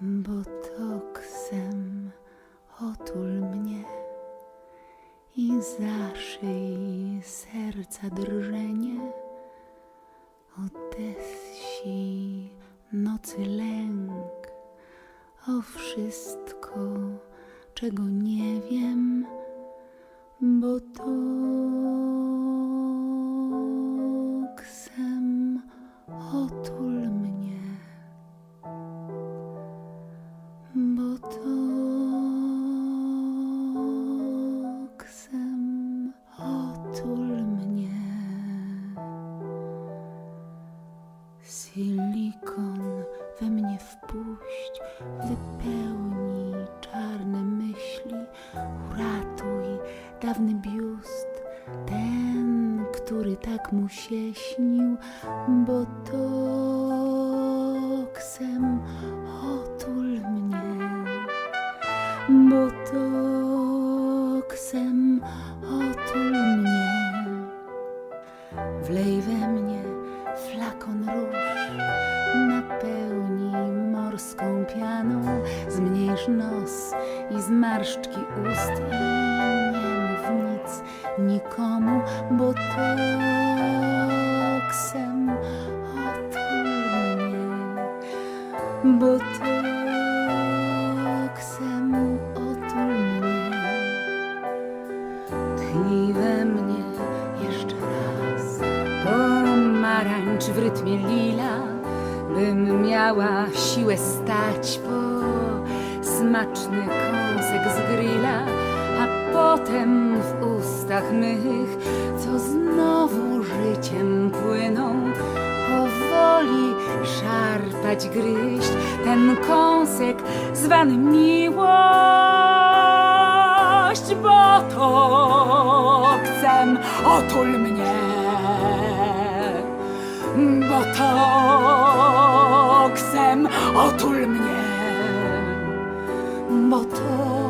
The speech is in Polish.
botoksem. Otul mnie i zaszyj serca drżenie, odesi nocy lęk, o wszystko, czego nie wiem, botoksem otul Botoksem otul mnie. Silikon we mnie wpuść, wypełnij czarne myśli, uratuj dawny biust, ten, który tak mu się śnił, botoksem otul otul mnie. Wlej we mnie flakon róż, napełnij morską pianą, zmniejsz nos i zmarszczki ust i nie mów nic nikomu, botoksem otul mnie botoksem Tchnij we mnie jeszcze raz. Pomarańcz w rytmie lila, bym miała siłę stać po smaczny kąsek z grilla, a potem w ustach mych, co znowu życiem płyną, powoli szarpać, gryźć ten kąsek zwany miłość, bo to chcę otul mnie, bo to